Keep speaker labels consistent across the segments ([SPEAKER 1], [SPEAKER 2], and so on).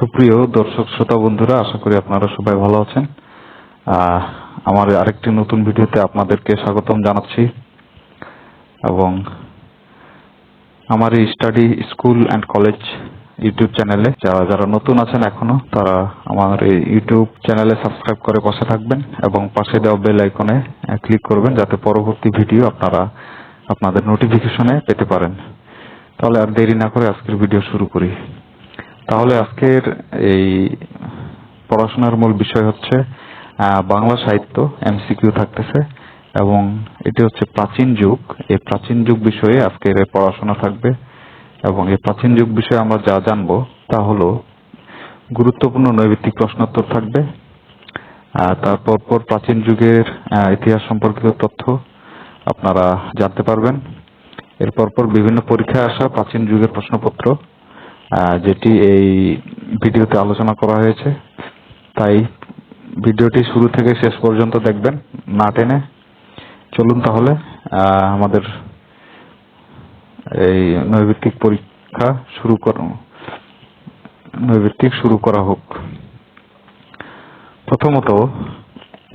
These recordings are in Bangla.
[SPEAKER 1] সুপ্রিয় দর্শক, শ্রোতা বন্ধুরা, আশা করি আপনারা সবাই ভালো আছেন। আমার আরেকটি নতুন ভিডিওতে আপনাদেরকে স্বাগতম জানাচ্ছি। এবং আমার এই study school and college YouTube চ্যানেলে যারা যারা নতুন আছেন এখনও, তারা আমার এই ইউটিউব চ্যানেলে সাবস্ক্রাইব করে পাশে থাকবেন এবং পাশে দেওয়া বেল আইকনে ক্লিক করবেন যাতে পরবর্তী ভিডিও আপনারা আপনাদের নোটিফিকেশনে পেতে পারেন। তাহলে আর দেরি না করে আজকের ভিডিও শুরু করি। তাহলে আজকের এই পড়াশোনার মূল বিষয় হচ্ছে বাংলা সাহিত্য এমসিকিউ থাকতেছে, এবং এটি হচ্ছে প্রাচীন যুগ। এই প্রাচীন যুগ বিষয়ে আজকের পড়াশোনা থাকবে, এবং এই প্রাচীন যুগ বিষয়ে আমরা যা জানব তা হলো, গুরুত্বপূর্ণ নৈবিত্তিক প্রশ্নোত্তর থাকবে তারপর পর প্রাচীন যুগের ইতিহাস সম্পর্কিত তথ্য আপনারা জানতে পারবেন। এরপর পর বিভিন্ন পরীক্ষায় আসা প্রাচীন যুগের প্রশ্নপত্র। যেটি এই ভিডিওতে আলোচনা করা হয়েছে। তাই ভিডিওটি শুরু থেকে শেষ পর্যন্ত দেখবেন, না টেনে। চলুন তাহলে আমাদের এই নৈবিত্তিক পরীক্ষা শুরু কর, নৈবিত্তিক শুরু করা হোক। প্রথমত,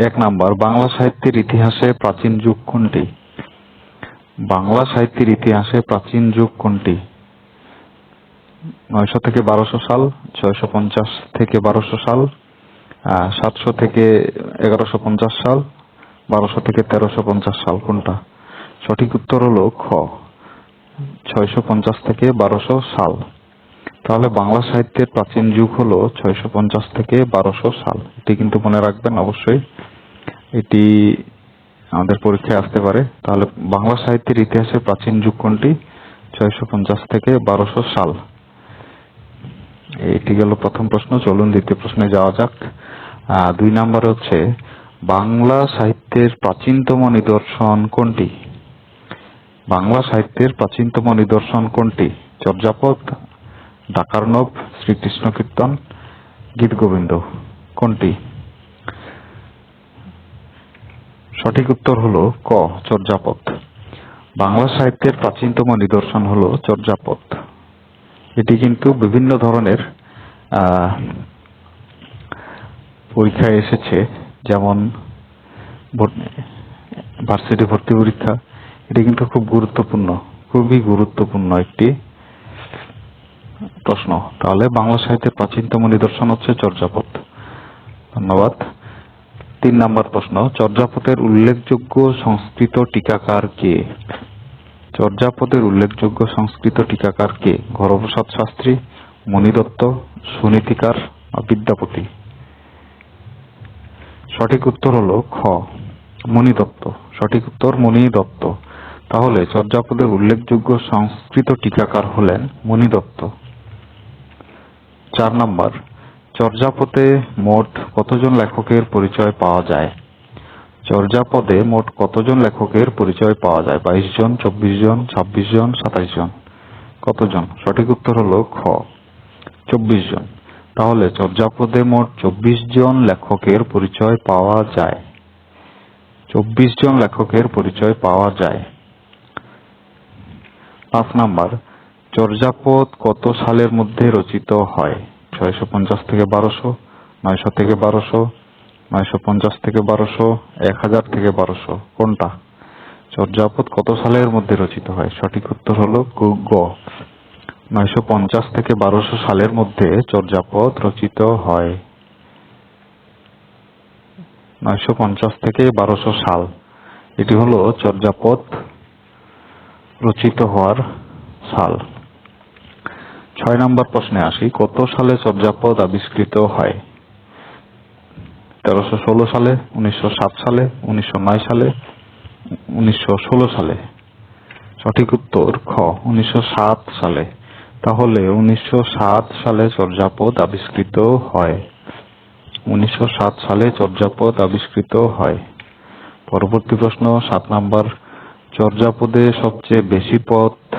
[SPEAKER 1] এক নাম্বার, বাংলা সাহিত্যের ইতিহাসে প্রাচীন যুগ কোনটি? বাংলা সাহিত্যের ইতিহাসে প্রাচীন যুগ কোনটি? নয়শো থেকে বারোশো সাল, ছয়শো পঞ্চাশ থেকে বারোশো সাল সাতশো থেকে এগারোশো পঞ্চাশ সাল, বারোশো থেকে তেরোশো পঞ্চাশ সাল কোনটা? সঠিক উত্তর হলো খ, ছয়শো পঞ্চাশ থেকে বারোশো সাল। তাহলে বাংলা সাহিত্যের প্রাচীন যুগ হলো ছয়শো পঞ্চাশ থেকে বারোশো সাল। এটি কিন্তু মনে রাখবেন অবশ্যই, এটি আমাদের পরীক্ষায় আসতে পারে। তাহলে বাংলা সাহিত্যের ইতিহাসে প্রাচীন যুগ কোনটি? ছয়শো পঞ্চাশ থেকে বারোশো সাল। এটি গেল প্রথম প্রশ্ন, চলুন দ্বিতীয় প্রশ্নে যাওয়া যাক। দুই নাম্বার হচ্ছে, বাংলা সাহিত্যের প্রাচীনতম নিদর্শন কোনটি? বাংলা সাহিত্যের প্রাচীনতম নিদর্শন কোনটি? চর্যাপদ, ডাকার্ণব শ্রীকৃষ্ণ কীর্তন গীত গোবিন্দ কোনটি? সঠিক উত্তর হলো ক, চর্যাপদ। বাংলা সাহিত্যের প্রাচীনতম নিদর্শন হলো চর্যাপদ। এটি কিন্তু বিভিন্ন ধরনের পরীক্ষায় এসেছে। যেমন ভার্সিটি ভর্তি পরীক্ষা, এটি কিন্তু খুব গুরুত্বপূর্ণ, খুবই গুরুত্বপূর্ণ একটি প্রশ্ন। তাহলে বাংলা সাহিত্যের প্রাচীনতম নিদর্শন হচ্ছে চর্যাপদ। ধন্যবাদ। তিন নম্বর প্রশ্ন, চর্যাপদের উল্লেখযোগ্য সংস্কৃত টিকাকার কে? চর্যাপদের উল্লেখযোগ্য সংস্কৃত টিকাকার কে? ঘরপ্রসাদ শাস্ত্রী মণিদত্ত সুনীতিকার বিদ্যাপতি? সঠিক উত্তর হলো খ মণিদত্ত সঠিক উত্তর মণিদত্ত তাহলে চর্যাপদের উল্লেখযোগ্য সংস্কৃত টিকাকার হলেন মণিদত্ত চার নম্বর, চর্যাপদে মোট কতজন লেখকের পরিচয় পাওয়া যায়? চর্যাপদে মোট কতজন লেখকের পরিচয় পাওয়া যায়? বাইশ জন চব্বিশ জন ছাব্বিশ জন সাতাইশ জন কতজন? সঠিক উত্তর হলো খ। চব্বিশ জন তাহলে চর্যাপদে মোট চব্বিশ জন লেখকের পরিচয় পাওয়া যায়। চব্বিশ জন লেখকের পরিচয় পাওয়া যায়। পাঁচ নাম্বার। চর্যাপদ কত সালের মধ্যে রচিত হয়? ছয়শো পঞ্চাশ থেকে বারোশো, নয়শো থেকে বারোশো নয়শো পঞ্চাশ থেকে বারোশো, এক হাজার থেকে বারোশো। কোনটা? চর্যাপদ কত সালের মধ্যে রচিত হয়? সঠিক উত্তর হলো গ- নয়শো পঞ্চাশ থেকে বারোশো সালের মধ্যে চর্যাপদ রচিত হয়। নয়শো পঞ্চাশ থেকে বারোশো সাল। এটি হলো চর্যাপদ রচিত হওয়ার সাল। ছয় নম্বর প্রশ্নে আসি। কত সালে চর্যাপদ আবিষ্কৃত হয়? তেরোশো ষোলো সালে, উনিশশো সাত সালে, উনিশশো নয় সালে, উনিশশো ষোলো সালে। সঠিক উত্তর খ, উনিশশো সাত সালে। তাহলে উনিশশো সাত সালে চর্যাপদ আবিষ্কৃত হয়। উনিশশো সাত সালে চর্যাপদ আবিষ্কৃত হয়। পরবর্তী প্রশ্ন, সাত নাম্বার। চর্যাপদে সবচেয়ে বেশি পদ।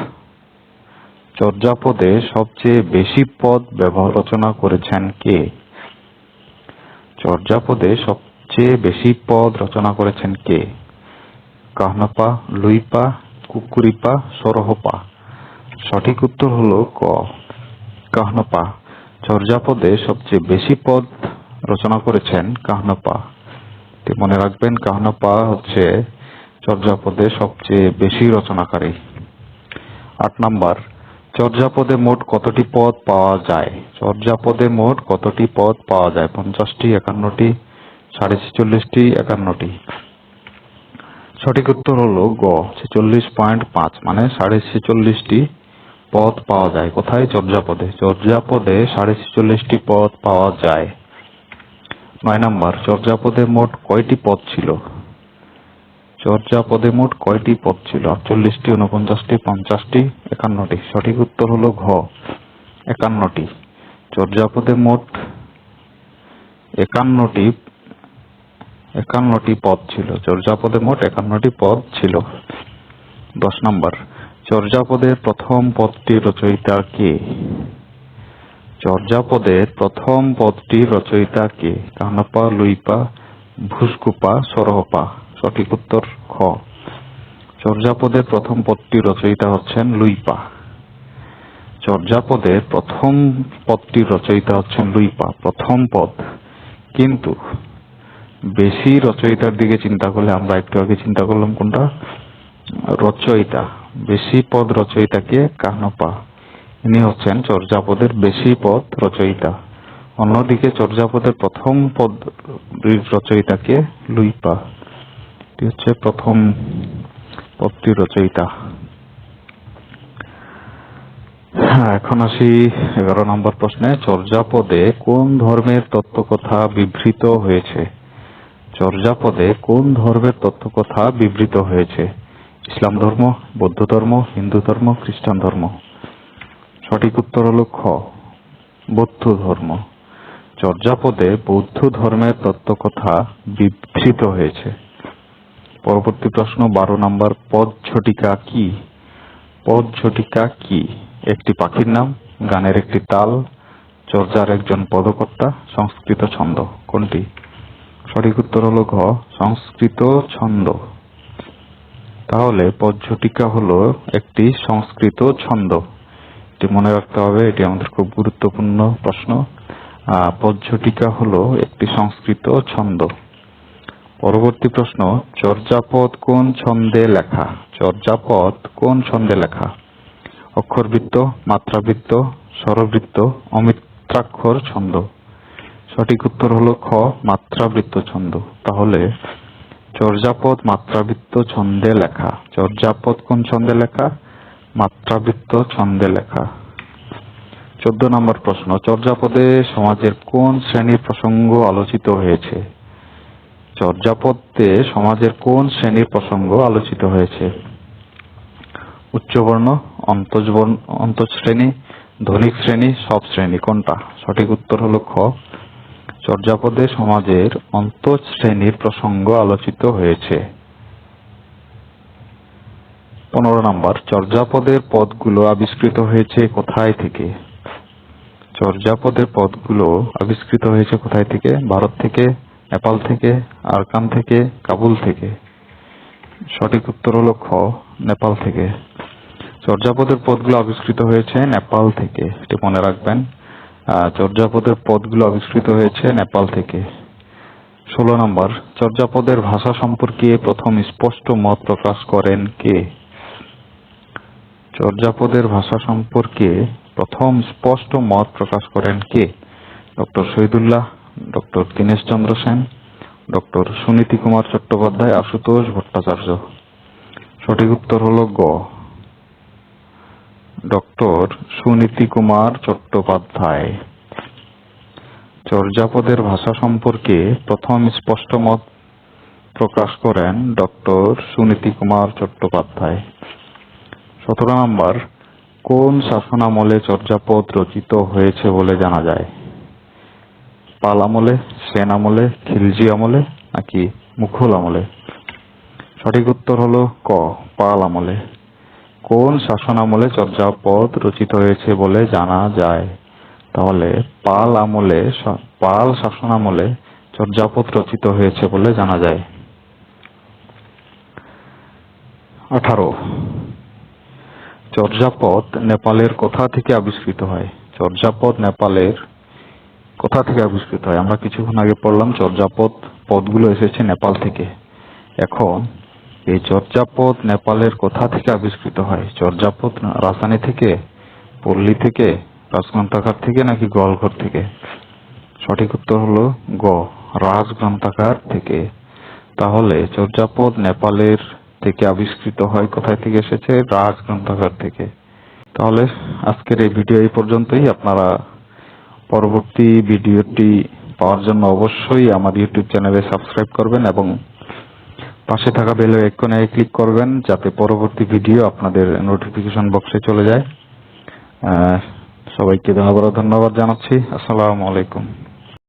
[SPEAKER 1] চর্যাপদে সবচেয়ে বেশি পদ ব্যবহার রচনা করেছেন কে? চর্যাপদে সবচেয়ে বেশি পদ রচনা করেছেন কে? কাহনাপা, লুইপা, কুকুরিপা, সরহপা। সঠিক উত্তর হলো ক। কাহনাপা। চর্যাপদে সবচেয়ে বেশি পদ রচনা করেছেন কাহনপা। মনে রাখবেন, কাহনপা হচ্ছে চর্যাপদে সবচেয়ে বেশি রচনাকারী। আট নাম্বার। চর্যাপদে মোট কতটি পদ পাওয়া যায়? চর্যাপদে মোট কতটি পদ পাওয়া যায়? পঞ্চাশটি, একান্নটি, সাড়ে ছেচল্লিশটি, একান্নটি। সঠিক উত্তর হলো গ, ছেচল্লিশ পয়েন্ট পাঁচ মানে সাড়ে ছেচল্লিশটি পদ পাওয়া যায়। কোথায়? চর্যাপদে। চর্যাপদে সাড়ে ছেচল্লিশটি পদ পাওয়া যায়। নয় নম্বর, চর্যাপদে মোট কয়টি পদ ছিল? চর্যাপদে মোট কয়টি পদ ছিল? আটচল্লিশটি উনপঞ্চাশটি পঞ্চাশটি, একান্নটি। সঠিক উত্তর হলো ঘ। একান্নটি। চর্যাপদে মোট একান্নটি একান্নটি পদ ছিল। চর্যাপদে মোট একান্নটি পদ ছিল। দশ নম্বর। চর্যাপদের প্রথম পদটি রচয়িতা কে? চর্যাপদের প্রথম পদটি রচয়িতা কে? কানপা, লুইপা ভুসকুপা সরহপা। সঠিক উত্তর খ। চর্যাপদের প্রথম পদটি রচয়িতা হচ্ছেন লুইপা। চর্যাপদের প্রথম পদটি রচয়িতা হচ্ছেন লুইপা, প্রথম পদ। কিন্তু বেশি রচয়িতার দিকে চিন্তা করলে আমরা একটু আগে চিন্তা করলাম কোনটা? রচয়িতা। বেশি পদ রচয়িতাকে কাহনপা ইনি হচ্ছেন চর্যাপদের বেশি পদ রচয়িতা। অন্যদিকে চর্যাপদের প্রথম পদ রচয়িতাকে লুইপা। এটি হচ্ছে প্রথম পদটি রচয়িতা। হ্যাঁ এখন আসি এগারো নম্বর প্রশ্নে। চর্যাপদে কোন ধর্মের তত্ত্বকথা বিবৃত হয়েছে? চর্যাপদে কোন ধর্মের তত্ত্বকথা বিবৃত হয়েছে? ইসলাম ধর্ম, বৌদ্ধ ধর্ম, হিন্দু ধর্ম, খ্রিস্টান ধর্ম। সঠিক উত্তর হল খ, বৌদ্ধ ধর্ম। চর্যাপদে বৌদ্ধ ধর্মের তত্ত্বকথা বিবৃত হয়েছে। পরবর্তী প্রশ্ন, বারো নম্বর, পদ ঝটিকা কি? পদ ঝটিকা কি? একটি পাখির নাম, গানের একটি তাল, চর্যার একজন পদকর্তা, সংস্কৃত ছন্দ। কোনটি? সঠিক উত্তর হলো ঘ, সংস্কৃত ছন্দ। তাহলে পদঝটিকা হল একটি সংস্কৃত ছন্দ। এটি মনে রাখতে হবে, এটি আমাদের খুব গুরুত্বপূর্ণ প্রশ্ন। পদঝটিকা হল একটি সংস্কৃত ছন্দ। পরবর্তী প্রশ্ন, চর্যাপদ কোন ছন্দে লেখা? চর্যাপদ কোন ছন্দে লেখা? অক্ষরবৃত্ত, মাত্রাবৃত্ত, স্বরবৃত্ত, অমিত্রাক্ষর ছন্দ। সঠিক উত্তর হলো খ, মাত্রাবৃত্ত ছন্দ। তাহলে, চর্যাপদ, মাত্রাবৃত্ত ছন্দে লেখা। চর্যাপদ কোন ছন্দে লেখা? মাত্রাবৃত্ত ছন্দে লেখা। চোদ্দ নম্বর প্রশ্ন, চর্যাপদে সমাজের কোন শ্রেণির প্রসঙ্গ আলোচিত হয়েছে? চর্যাপদে সমাজের কোন শ্রেণির প্রসঙ্গ আলোচিত হয়েছে? উচ্চবর্ণ অন্তঃশ্রেণী ধনিক শ্রেণি, সব শ্রেণি, কোনটা? সঠিক উত্তর হলো খ। চর্যাপদে সমাজের অন্তঃশ্রেণীর প্রসঙ্গ আলোচিত হয়েছে। পনেরো নম্বর, চর্যাপদের পদগুলো আবিষ্কৃত হয়েছে কোথায় থেকে? চর্যাপদের পদগুলো আবিষ্কৃত হয়েছে কোথায় থেকে? ভারত থেকে নেপাল থেকে, আরকান থেকে, কাবুল থেকে। সঠিক উত্তর হলো খ, নেপাল থেকে। চর্যাপদের পদগুলো আবিষ্কৃত হয়েছে নেপাল থেকে। এটি মনে রাখবেন চর্যাপদের পদগুলো আবিষ্কৃত হয়েছে নেপাল থেকে। ষোলো নম্বর, চর্যাপদের ভাষা সম্পর্কে প্রথম স্পষ্ট মত প্রকাশ করেন কে? চর্যাপদের ভাষা সম্পর্কে প্রথম স্পষ্ট মত প্রকাশ করেন কে? Doctor Shahidullah doctor Dinesh Chandra Sen, doctor Suniti Kumar Chattopadhyay, Ashutosh Bhattacharya. সঠিক উত্তর হল গ। ডক্টর সুনীতি কুমার চট্টোপাধ্যায়। চর্যাপদের ভাষা সম্পর্কে প্রথম স্পষ্ট মত প্রকাশ করেন ডক্টর সুনীতি কুমার চট্টোপাধ্যায়। সতেরো নম্বর, কোন শাসনামলে চর্যাপদ রচিত হয়েছে বলে জানা যায়? পাল আমলে, সেন আমলে, খিলজি আমলে, নাকি মুঘল আমলে? সঠিক উত্তর হলো ক, পাল আমলে। কোন শাসন আমলে চর্যাপদ রচিত হয়েছে বলে জানা যায়? তাহলে পাল আমলে পাল শাসন আমলে চর্যাপদ রচিত হয়েছে বলে জানা যায়। আঠারো। চর্যাপদ নেপালের কোথা থেকে আবিষ্কৃত হয়? চর্যাপদ নেপালের কোথা থেকে আবিষ্কৃত হয়? আমরা কিছুক্ষণ আগে পড়লাম চর্যাপদ পদগুলো এসেছে নেপাল থেকে। এখন এই চর্যাপদ নেপালের কোথা থেকে আবিষ্কৃত হয়? চর্যাপদ রাজধানী থেকে? পল্লী থেকে? রাজগ্রন্থাগার থেকে নাকি গোয়ালঘর থেকে? সঠিক উত্তর হলো গ, রাজগ্রন্থাগার থেকে। তাহলে চর্যাপদ নেপালের থেকে আবিষ্কৃত হয় কোথায় থেকে এসেছে? রাজগ্রন্থাগার থেকে। তাহলে আজকের এই ভিডিও এই পর্যন্তই। আপনারা পরবর্তী ভিডিওটি পাওয়ার জন্য অবশ্যই আমার ইউটিউব চ্যানেলে সাবস্ক্রাইব করবেন এবং পাশে থাকা বেল আইকনে ক্লিক করবেন যাতে পরবর্তী ভিডিও আপনাদের নোটিফিকেশন বক্সে চলে যায়। সবাইকে আবারও ধন্যবাদ জানাচ্ছি। আসসালামু আলাইকুম।